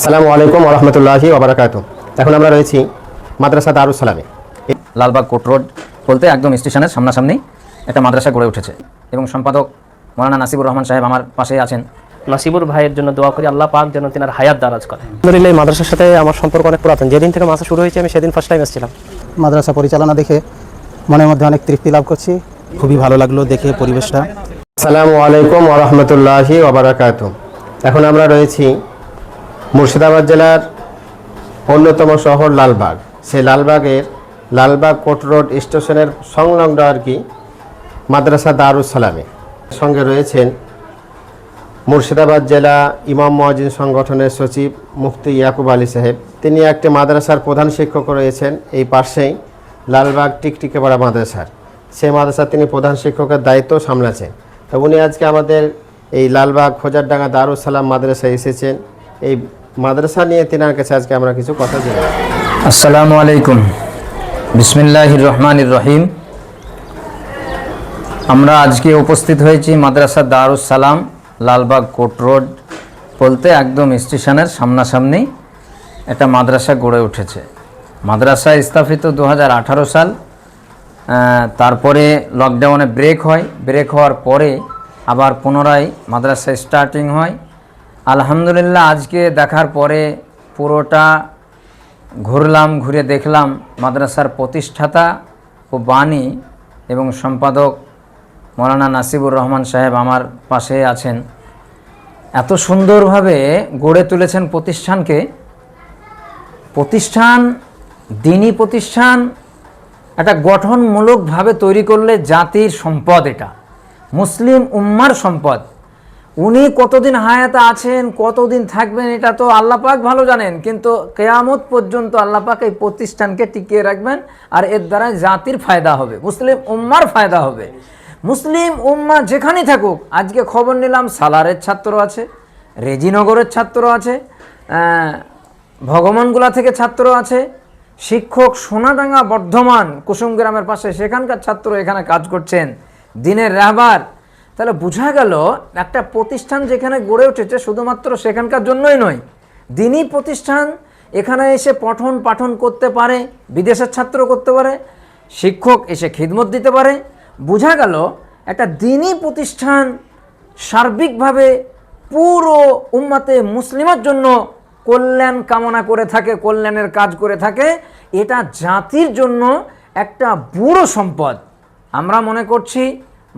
আসসালামু আলাইকুম রহমতুল্লাহি ওবরাকাত এখন আমরা রয়েছি মাদ্রাসা দারুস সালামে লালবাগ কোট রোড বলতে একদম স্টেশনের সামনাসামনি একটা মাদ্রাসা গড়ে উঠেছে এবং সম্পাদক মৌলানা নাসিবুর রহমান সাহেব আমার পাশে আছেন। নাসিবুর ভাইয়ের জন্য দোয়া করি আল্লাহ পাক যেন তিনার হায়াত দারাজ করে। আলহামদুলিল্লাহ এই মাদ্রাসার সাথে আমার সম্পর্ক অনেক পুরাতন। যেদিন থেকে মাসা শুরু হয়েছে আমি সেদিন ফার্স্ট টাইম এসেছিলাম। মাদ্রাসা পরিচালনা দেখে মনের মধ্যে অনেক তৃপ্তি লাভ করছি। খুবই ভালো লাগল দেখে পরিবেশটা। আসসালামু আলাইকুম রহমতুল্লাহি ওবরাকাত এখন আমরা রয়েছি মুর্শিদাবাদ জেলার অন্যতম শহর লালবাগ। সেই লালবাগের লালবাগ কোট রোড স্টেশনের সংলগ্ন আর কি মাদ্রাসা দারুস সালামে। সঙ্গে রয়েছেন মুর্শিদাবাদ জেলা ইমাম মহাজিন সংগঠনের সচিব মুফতি ইয়াকুব আলী সাহেব। তিনি একটি মাদ্রাসার প্রধান শিক্ষক রয়েছেন। এই পাশেই লালবাগ টিকটিকেপাড়া মাদ্রাসার। সেই মাদ্রাসার তিনি প্রধান শিক্ষকের দায়িত্ব সামলাছেন তো উনি আজকে আমাদের এই লালবাগ খোজারডাঙ্গা দারুস সালাম মাদ্রাসায় এসেছেন। এই মাদ্রাসা নিয়ে তিনার কাছে আজকে আমরা কিছু কথা জানি আসসালামু আলাইকুম। বিসমিল্লাহির রহমানির রহিম। আমরা আজকে উপস্থিত হয়েছি মাদ্রাসা দারুস সালাম, লালবাগ কোট রোড বলতে একদম স্টেশনের সামনাসামনি একটা মাদ্রাসা গড়ে উঠেছে। মাদ্রাসা স্থাপিত দু হাজার আঠারো সাল তারপরে লকডাউনে ব্রেক হয়। ব্রেক হওয়ার পরে আবার পুনরায় মাদ্রাসা স্টার্টিং হয়। আলহামদুলিল্লাহ, আজকে দেখার পরে পুরোটা ঘুরলাম, ঘুরে দেখলাম। মাদ্রাসার প্রতিষ্ঠাতা ও বাণী এবং সম্পাদক মৌলানা নাসিবুর রহমান সাহেব আমার পাশে আছেন। এত সুন্দরভাবে গড়ে তুলেছেন প্রতিষ্ঠানকে। প্রতিষ্ঠান, দিনী প্রতিষ্ঠান, একটা গঠনমূলকভাবে তৈরি করলে জাতির সম্পদ এটা। মুসলিম উম্মার সম্পদ। উনি কতদিন হায়াতে আছেন, কতদিন থাকবেন, এটা তো আল্লাহ পাক ভালো জানেন। কিন্তু কেয়ামত পর্যন্ত আল্লাহ পাক এই প্রতিষ্ঠানকে টিকিয়ে রাখবেন, আর এর দ্বারা জাতির ফায়দা হবে, মুসলিম উম্মার ফায়দা হবে। মুসলিম উম্মা যেখানেই থাকুক, আজকে খবর নিলাম, সালারের ছাত্র আছে, রেজিনগরের ছাত্র আছে ভগবানগুলা থেকে ছাত্র আছে, শিক্ষক সোনাডাঙ্গা বর্ধমান কুসুম গ্রামের পাশে সেখানকার ছাত্র এখানে কাজ করছেন। দিনের রাহবার তাহলে বোঝা গেল একটা প্রতিষ্ঠান যেখানে গড়ে উঠেছে শুধুমাত্র সেখানকার জন্যই নয়। দিনই প্রতিষ্ঠান এখানে এসে পঠন পাঠন করতে পারে, বিদেশের ছাত্র করতে পারে, শিক্ষক এসে খিদমত দিতে পারে। বোঝা গেল একটা দিনই প্রতিষ্ঠান সার্বিকভাবে পুরো উম্মাতে মুসলিমের জন্য কল্যাণ কামনা করে থাকে, কল্যাণের কাজ করে থাকে। এটা জাতির জন্য একটা বুড়ো সম্পদ। আমরা মনে করছি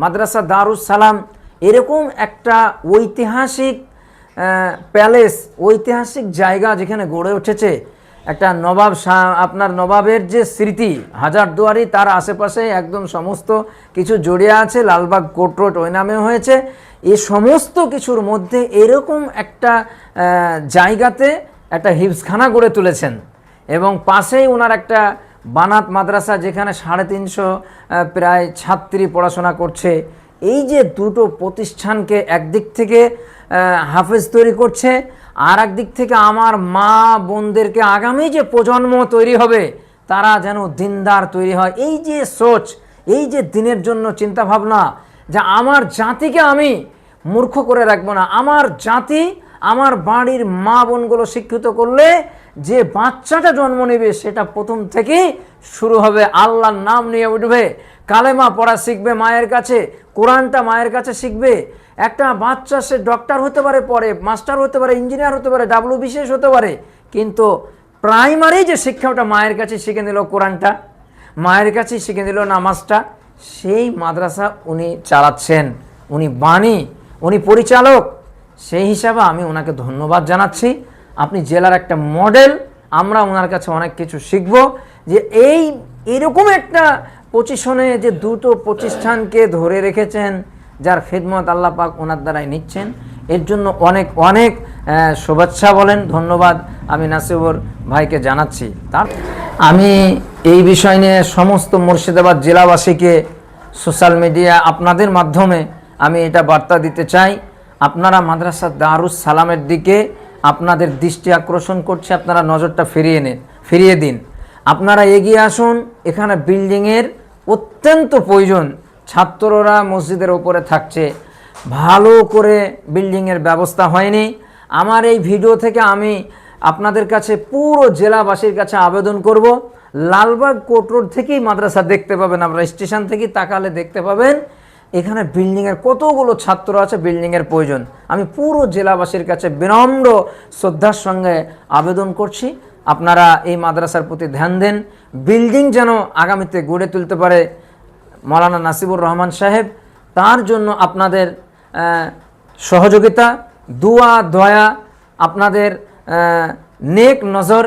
মাদ্রাসা দারুস সালাম এরকম একটা ঐতিহাসিক প্যালেস, ঐতিহাসিক জায়গা যেখানে গড়ে উঠেছে। একটা নবাব আপনার নবাবের যে স্মৃতি হাজারদুয়ারি তার আশেপাশে একদম সমস্ত কিছু জড়িয়ে আছে। লালবাগ কোট রোড ওই নামে হয়েছে। এই সমস্ত কিছুর মধ্যে এরকম একটা জায়গাতে একটা হিফসখানা গড়ে তুলেছেন। এবং পাশেই ওনার একটা বানাত মাদ্রাসা যেখানে সাড়ে তিনশো প্রায় ছাত্রী পড়াশোনা করছে। এই যে দুটো প্রতিষ্ঠানকে একদিক থেকে হাফেজ তৈরি করছে, আর একদিক থেকে আমার মা বোনদেরকে আগামী যে প্রজন্ম তৈরি হবে, তারা যেন দিনদার তৈরি হয়। এই যে সোচ, এই যে দিনের জন্য চিন্তা ভাবনা যে আমার জাতিকে আমি মূর্খ করে রাখব না। আমার জাতি, আমার বাড়ির মা বোনগুলো শিক্ষিত করলে যে বাচ্চাটা জন্ম নেবে, সেটা প্রথম থেকেই শুরু হবে। আল্লাহর নাম নিয়ে উঠবে। কালেমা পড়া শিখবে মায়ের কাছে, কোরআনটা মায়ের কাছে শিখবে। একটা বাচ্চা, সে ডক্টর হতে পারে পরে মাস্টার হতে পারে ইঞ্জিনিয়ার হতে পারে ডাব্লু বিশেষ হতে পারে। কিন্তু প্রাইমারি যে শিক্ষাটা মায়ের কাছে শিখে নিল কোরআনটা, মায়ের কাছেই শিখে দিল নামাজটা, সেই মাদ্রাসা উনি চালাচ্ছেন। উনি বাণী, উনি পরিচালক। সেই হিসাবে আমি ওনাকে ধন্যবাদ জানাচ্ছি। আপনি জেলার একটা মডেল, আমরা ওনার কাছে অনেক কিছু শিখব। যে এই এরকম একটা পজিশনে যে দুটো প্রতিষ্ঠানকে ধরে রেখেছেন, যার খেদমত আল্লাহ পাক ওনার দ্বারাই নিচ্ছেন, এর জন্য অনেক অনেক শুভেচ্ছা বলেন, ধন্যবাদ আমি নাসিবুর ভাইকে জানাচ্ছি। তার আমি এই বিষয় নিয়ে সমস্ত মুর্শিদাবাদ জেলাবাসীকে সোশ্যাল মিডিয়া আপনাদের মাধ্যমে আমি এটা বার্তা দিতে চাই। আপনারা মাদ্রাসা দারুস সালামের দিকে আপনাদের দৃষ্টি আকর্ষণ করছে, আপনারা নজরটা ফিরিয়ে নিন ফিরিয়ে দিন। আপনারা এগিয়ে আসুন, এখানে বিল্ডিংয়ের অত্যন্ত প্রয়োজন। ছাত্ররা মসজিদের ওপরে থাকছে। ভালো করে বিল্ডিংয়ের ব্যবস্থা হয়নি। আমার এই ভিডিও থেকে আমি আপনাদের কাছে পুরো জেলাবাসীর কাছে আবেদন করব। লালবাগ কোর্ট রোড থেকেই মাদ্রাসা দেখতে পাবেন, আপনারা স্টেশন থেকেই তাকালে দেখতে পাবেন। এখানে বিল্ডিংয়ের কতগুলো ছাত্র আছে বিল্ডিংয়ের প্রয়োজন? আমি পুরো জেলাবাসীর কাছে বিনম্র শ্রদ্ধার সঙ্গে আবেদন করছি। আপনারা এই মাদ্রাসার প্রতি ধ্যান দেন। বিল্ডিং যেন আগামীতে গড়ে তুলতে পারে মৌলানা নাসিবুর রহমান সাহেব, তার জন্য আপনাদের সহযোগিতা, দুয়া, দয়া, আপনাদের নেক নজর,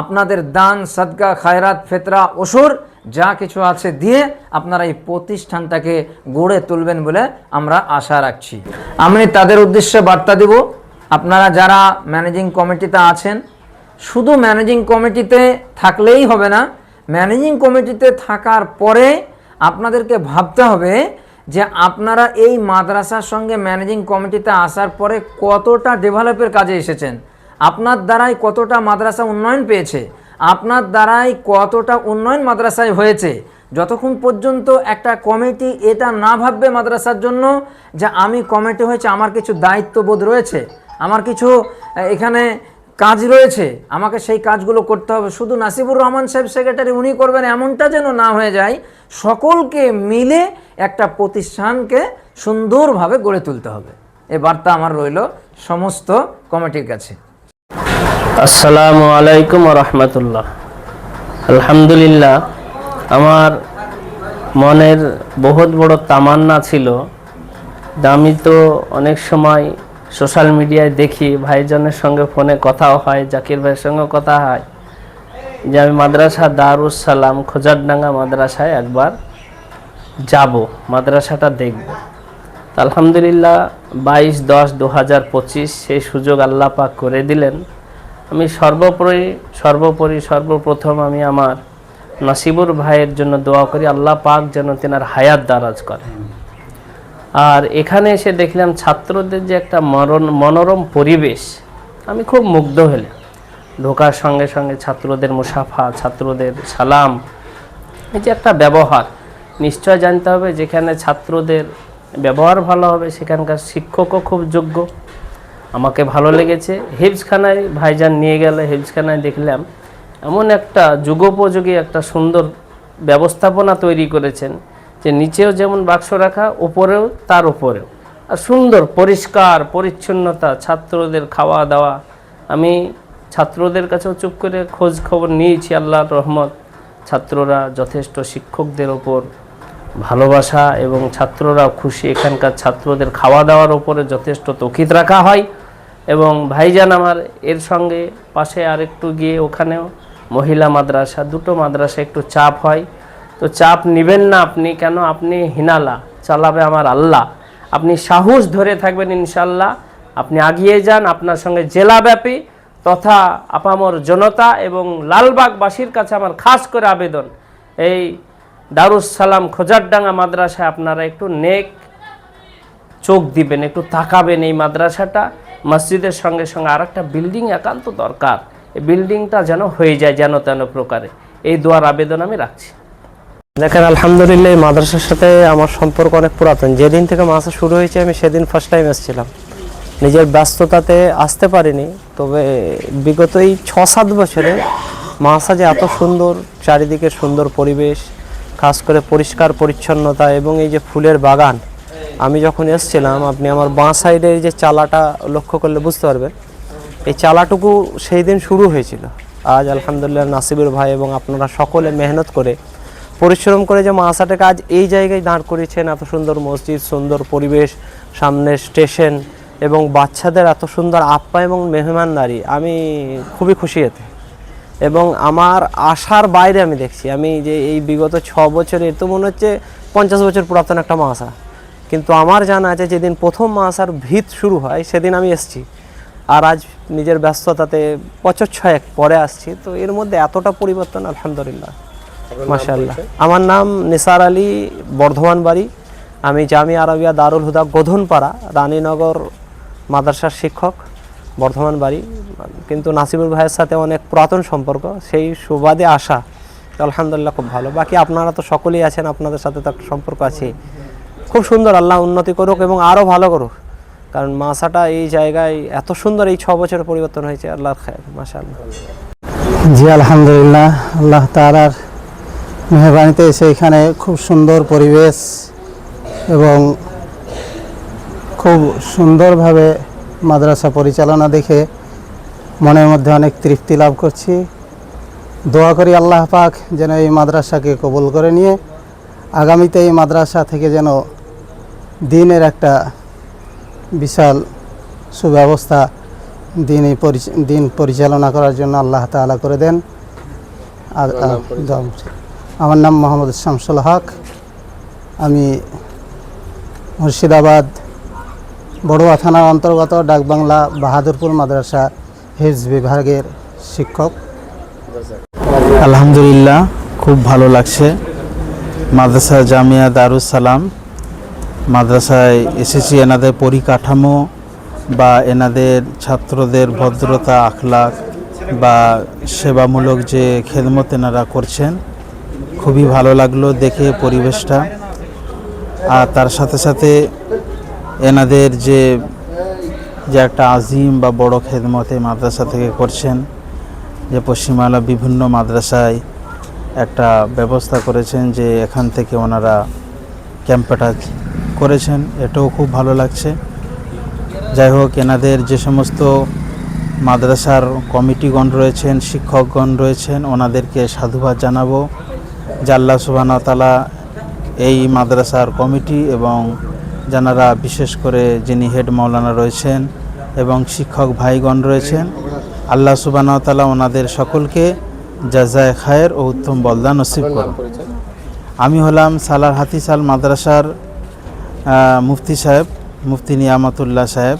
আপনাদের দান সদকা খায়রাত, ফেতরা, ওসুর যা কিছু আছে দিয়ে আপনারা এই প্রতিষ্ঠানটাকে গড়ে তুলবেন বলে আমরা আশা রাখছি। আমি তাদের উদ্দেশ্যে বার্তা দেব। আপনারা যারা ম্যানেজিং কমিটিতে আছেন, শুধু ম্যানেজিং কমিটিতে থাকলেই হবে না ম্যানেজিং কমিটিতে থাকার পরে আপনাদেরকে ভাবতে হবে যে আপনারা এই মাদ্রাসার সঙ্গে ম্যানেজিং কমিটিতে আসার পরে কতটা ডেভেলপের কাজে এসেছেন। আপনার দ্বারাই কতটা মাদ্রাসা উন্নয়ন পেয়েছে। আপনার দ্বারাই কতটা উন্নয়ন মাদ্রাসায় হয়েছে? যতক্ষণ পর্যন্ত একটা কমিটি এটা না ভাববে মাদ্রাসার জন্য যে আমি কমিটি হয়েছে, আমার কিছু দায়িত্ববোধ রয়েছে, আমার কিছু এখানে কাজ রয়েছে, আমাকে সেই কাজগুলো করতে হবে। শুধু নাসিবুর রহমান সাহেব সেক্রেটারি উনি করবেন এমনটা যেন না হয়ে যায়, সকলকে মিলে একটা প্রতিষ্ঠানকে সুন্দরভাবে গড়ে তুলতে হবে। এ বার্তা আমার রইল সমস্ত কমিটির কাছে। আসসালামু আলাইকুম রহমতুল্লাহ। আলহামদুলিল্লাহ, আমার মনের বহুত বড় তামান্না ছিল। আমি তো অনেক সময় সোশ্যাল মিডিয়ায় দেখি, ভাইজনের সঙ্গে ফোনে কথাও হয়, জাকির ভাইয়ের সঙ্গে কথা হয়। যে আমি মাদ্রাসা দারুস সালাম খোজারডাঙ্গা মাদ্রাসায় একবার যাব, মাদ্রাসাটা দেখব। আলহামদুলিল্লাহ, বাইশ দশ দু হাজার সেই সুযোগ আল্লাহ পাক করে দিলেন। আমি সর্বোপরি সর্বোপরি, সর্বপ্রথম আমি আমার নাসিবুর ভাইয়ের জন্য দোয়া করি, আল্লাহ পাক যেন তেনার হায়াত দারাজ করে আর এখানে এসে দেখলাম ছাত্রদের যে একটা মরণ, মনোরম পরিবেশ, আমি খুব মুগ্ধ হলাম। ঢোকার সঙ্গে সঙ্গে ছাত্রদের মুসাফা, ছাত্রদের সালাম, এই যে একটা ব্যবহার, নিশ্চয় জানতে হবে যেখানে ছাত্রদের ব্যবহার ভালো হবে, সেখানকার শিক্ষকও খুব যোগ্য। আমাকে ভালো লেগেছে। হিপসখানায় ভাইজান নিয়ে গেলে হিপসখানায় দেখলাম এমন একটা যুগোপযোগী, একটা সুন্দর ব্যবস্থাপনা তৈরি করেছেন যে নিচেও যেমন বাক্স রাখা, উপরেও তার উপরেও। আর সুন্দর পরিষ্কার পরিচ্ছন্নতা, ছাত্রদের খাওয়া দাওয়া। আমি ছাত্রদের কাছেও চুপ করে খোঁজ খবর নিয়েছি, আল্লাহর রহমত। ছাত্ররা যথেষ্ট শিক্ষকদের ওপর ভালোবাসা এবং ছাত্ররাও খুশি। এখানকার ছাত্রদের খাওয়া দাওয়ার ওপরে যথেষ্ট তকিত রাখা হয়। এবং ভাইজান আমার এর সঙ্গে পাশে আরেকটু গিয়ে ওখানেও মহিলা মাদ্রাসা, দুটো মাদ্রাসা একটু চাপ হয়। তো চাপ নেবেন না আপনি, কেন? আপনি হিনালা, চালাবে আমার আল্লাহ। আপনি সাহস ধরে থাকবেন ইনশাল্লাহ আপনি আগিয়ে যান, আপনার সঙ্গে জেলাব্যাপী তথা আপামর জনতা এবং লালবাগবাসীর কাছে আমার খাস করে আবেদন। এই দারুস সালাম খোজারডাঙ্গা মাদ্রাসায় আপনারা একটু নেক চোখ দিবেন, একটু তাকাবেন এই মাদ্রাসাটা। মসজিদের সঙ্গে সঙ্গে আর একটা বিল্ডিং একান্ত দরকার। এই বিল্ডিংটা যেন হয়ে যায়, যেন তেন প্রকারে। এই দোয়ার আবেদন আমি রাখছি। দেখেন, আলহামদুলিল্লাহ এই মাদ্রাসার সাথে আমার সম্পর্ক অনেক পুরাতন। যেদিন থেকে মাসা শুরু হয়েছে, আমি সেদিন ফার্স্ট টাইম এসেছিলাম। নিজের ব্যস্ততাতে আসতে পারিনি, তবে বিগত এই ছ সাত বছরে মাসা যে এত সুন্দর, চারিদিকে সুন্দর পরিবেশ, খাস করে পরিষ্কার পরিচ্ছন্নতা এবং এই যে ফুলের বাগান আমি যখন এসছিলাম, আপনি আমার বাঁ সাইডে এই যে চালাটা লক্ষ্য করলে বুঝতে পারবেন। এই চালাটুকু সেই দিন শুরু হয়েছিল। আজ আলহামদুলিল্লাহ নাসিবুর ভাই এবং আপনারা সকলে মেহনত করে, পরিশ্রম করে যে মাসাটাকে আজ এই জায়গায় দাঁড় করিয়েছেন। এত সুন্দর মসজিদ, সুন্দর পরিবেশ, সামনে স্টেশন এবং বাচ্চাদের এত সুন্দর আপ্যা এবং মেহমানদারি আমি খুবই খুশি এতে। এবং আমার আশার বাইরে আমি দেখছি। আমি যে এই বিগত ছ বছরে তো মনে হচ্ছে পঞ্চাশ বছর পুরাতন একটা মাসা কিন্তু আমার জানা আছে যেদিন প্রথম মাসার ভিত শুরু হয় সেদিন আমি এসছি। আর আজ নিজের ব্যস্ততাতে বছর ছয়েক পরে আসছি তো এর মধ্যে এতটা পরিবর্তন আলহামদুলিল্লাহ। মাশাল্লাহ আমার নাম নিসার আলী বর্ধমান বাড়ি। আমি জামি আরবিয়া দারুল হুদা গোধনপাড়া রানীনগর মাদ্রাসার শিক্ষক বর্ধমান বাড়ি। কিন্তু নাসিবুল ভাইয়ের সাথে অনেক পুরাতন সম্পর্ক সেই সুবাদে আসা আলহামদুলিল্লাহ খুব ভালো। বাকি আপনারা তো সকলেই আছেন আপনাদের সাথে তো একটা সম্পর্ক আছে। খুব সুন্দর, আল্লাহ উন্নতি করুক এবং আরও ভালো করুক। কারণ মাসাটা এই জায়গায় এত সুন্দর এই ছ বছর পরিবর্তন হয়েছে, আল্লাহর খায় মাশাআল্লাহ। জি, আলহামদুলিল্লাহ, আল্লাহ তালার মেহরবানিতে এসে এখানে খুব সুন্দর পরিবেশ এবং খুব সুন্দরভাবে মাদ্রাসা পরিচালনা দেখে মনের মধ্যে অনেক তৃপ্তি লাভ করছি। দোয়া করি আল্লাহ পাক যেন এই মাদ্রাসাকে কবুল করে নিয়ে আগামীতে এই মাদ্রাসা থেকে যেন দিনের একটা বিশাল সুব্যবস্থা দিন এই পরিচ- দিন পরিচালনা করার জন্য আল্লাহ তাআলা করে দেন। আমার নাম মোহাম্মদ শামসুল হক। আমি মুর্শিদাবাদ বড়ুয়া থানার অন্তর্গত ডাকবাংলা বাহাদুরপুর মাদ্রাসা হিজ বিভাগের শিক্ষক। আলহামদুলিল্লাহ খুব ভালো লাগছে। মাদ্রাসা জামিয়া দারুস সালাম। মাদ্রাসায় এসেছি, এনাদের পরিকাঠামো বা এনাদের ছাত্রদের ভদ্রতা আখলাক বা সেবামূলক যে খেদমত এনারা করছেন, খুবই ভালো লাগল দেখে পরিবেশটা। আর তার সাথে সাথে এনাদের যে যে একটা আজিম বা বড় খেদমত এই মাদ্রাসা থেকে করছেন, যে পশ্চিমবাংলা বিভিন্ন মাদ্রাসায় একটা ব্যবস্থা করেছেন যে এখান থেকে ওনারা ক্যাম্পটা করেছেন, এটাও খুব ভালো লাগছে। যাই হোক, এনাদের যে সমস্ত মাদ্রাসার কমিটিগণ রয়েছেন, শিক্ষকগণ রয়েছেন, ওনাদেরকে সাধুবাদ জানাব। যে আল্লাহ সুবহানাহু এই মাদ্রাসার কমিটি এবং যারা বিশেষ করে যিনি হেড মাওলানা রয়েছেন এবং শিক্ষক ভাইগণ রয়েছেন, আল্লাহ তাআলা ওনাদের সকলকে জাজায় খায়ের ও উত্তম বলদান নসিব করুন। আমি হলাম সালার হাতিসাল মাদ্রাসার মুফতি সাহেব মুফতি নিয়ামতুল্লাহ সাহেব